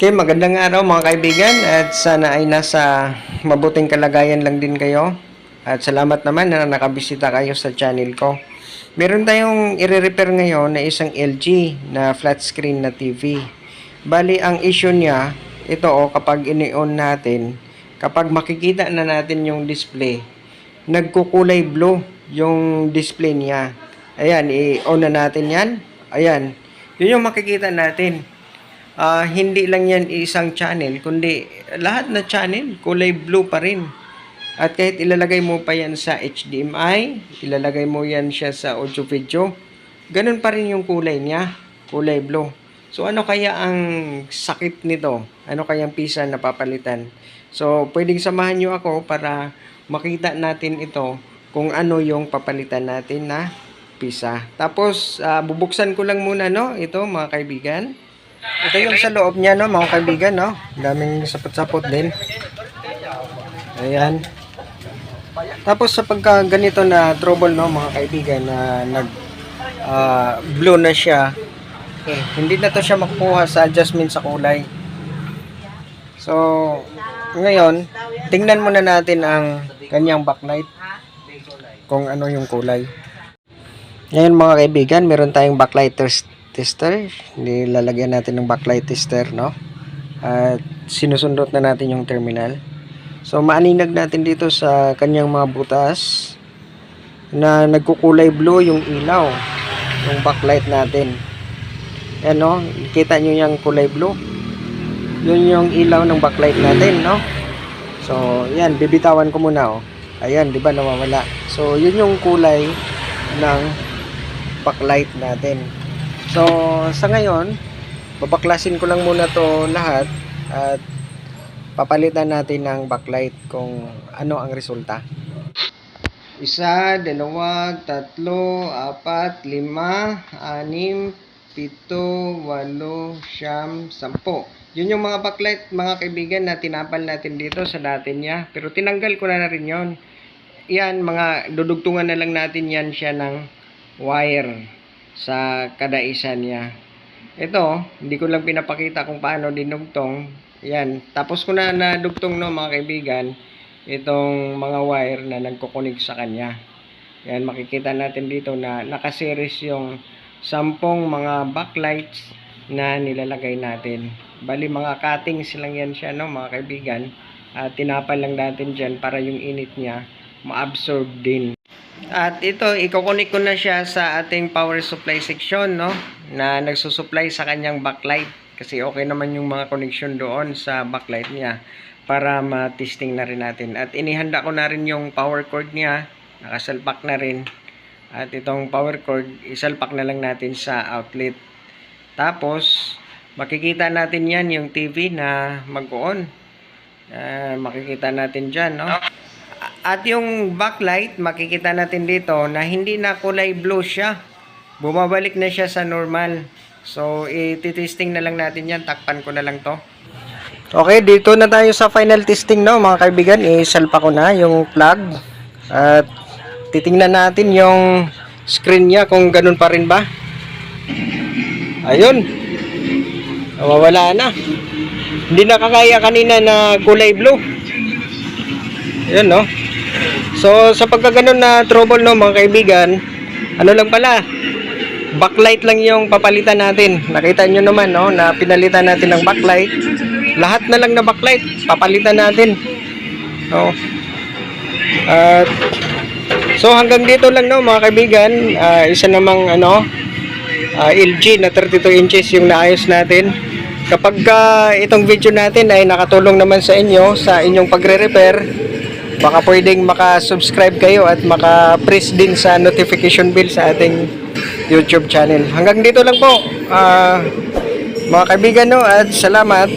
Okay, magandang araw mga kaibigan at sana ay nasa mabuting kalagayan lang din kayo. At salamat naman na nakabisita kayo sa channel ko. Meron tayong i-repair ngayon na isang LG na flat screen na TV. Bali, ang issue niya, ito o kapag ini-on natin, kapag makikita na natin yung display, nagkukulay blue yung display niya. Ayan, i-on na natin yan. Ayan, yun yung makikita natin. Ah, hindi lang yan isang channel, kundi lahat na channel, kulay blue pa rin. At kahit ilalagay mo pa yan sa HDMI, ilalagay mo yan siya sa audio video, ganun pa rin yung kulay niya, kulay blue. So ano kaya ang sakit nito? Ano kaya ang pisa na papalitan? So pwedeng samahan nyo ako para makita natin ito kung ano yung papalitan natin na pisa. Tapos ah, bubuksan ko lang muna no, ito mga kaibigan. Ito yung sa loob niya, no, mga kaibigan, no? Daming sapot-sapot din. Ayan. Tapos sa pagka ganito na trouble, no, mga kaibigan, na nag ah, blue na siya, eh, hindi na to siya makukuha sa adjustment sa kulay. So, ngayon, tingnan muna natin ang kanyang backlight kung ano yung kulay. Ngayon mga kaibigan, meron tayong backlight test- tester. Nilalagyan natin ng backlight tester, no? At sinusundot na natin yung terminal. So maaninag natin dito sa kanyang mga butas na nagkukulay blue yung ilaw, yung backlight natin. Yan, no? Kita nyo yung kulay blue? Yun yung ilaw ng backlight natin, no? So, yan, bibitawan ko muna, oh. Ayan, di ba nawawala? So, yun yung kulay ng backlight natin. So, sa ngayon, babaklasin ko lang muna to lahat at papalitan natin ng backlight kung ano ang resulta. Isa, dalawa, tatlo, apat, lima, anim, pito, walo, siyam, sampo. Yun yung mga backlight, mga kaibigan, na tinapal natin dito sa dati niya. Pero tinanggal ko na na rin yun. Yan, mga dudugtungan na lang natin yan siya ng wire sa kada isa niya. Ito, hindi ko lang pinapakita kung paano dinugtong. Yan, tapos ko na nadugtong no mga kaibigan, itong mga wire na nagkukunig sa kanya. Yan, makikita natin dito na nakaseries yung sampung mga backlights na nilalagay natin. Bali, mga cuttings lang yan siya, no, mga kaibigan. At tinapal lang natin dyan para yung init niya ma-absorb din. At ito, ikukunik ko na siya sa ating power supply section, no? Na nagsusupply sa kanyang backlight. Kasi okay naman yung mga connection doon sa backlight niya para ma-testing na rin natin. At inihanda ko na rin yung power cord niya. Nakasalpak na rin. At itong power cord, isalpak na lang natin sa outlet. Tapos, makikita natin yan yung TV na mag-on. Ah, makikita natin dyan, no? At yung backlight, makikita natin dito na hindi na kulay blue siya. Bumabalik na siya sa normal. So, ititesting na lang natin yan. Takpan ko na lang to. Okay, dito na tayo sa final testing, no, mga kaibigan. Isalpa ko na yung plug. At titingnan natin yung screen niya kung ganun pa rin ba. Ayun. Nawawala na. Hindi na kakaya kanina na kulay blue. Ayun, no. So, sa pagkaganon na trouble, no, mga kaibigan, ano lang pala, backlight lang yung papalitan natin. Nakita nyo naman, no, na pinalitan natin ng backlight. Lahat na lang na backlight, papalitan natin. No. At, so, hanggang dito lang, no, mga kaibigan, ah, isa namang, ano, ah, LG na 32 inches yung naayos natin. Kapag ah, itong video natin ay nakatulong naman sa inyo sa inyong pagre-repair, baka pwedeng maka-subscribe kayo at maka-press din sa notification bell sa ating YouTube channel. Hanggang dito lang po, ah, mga kaibigan no, at salamat.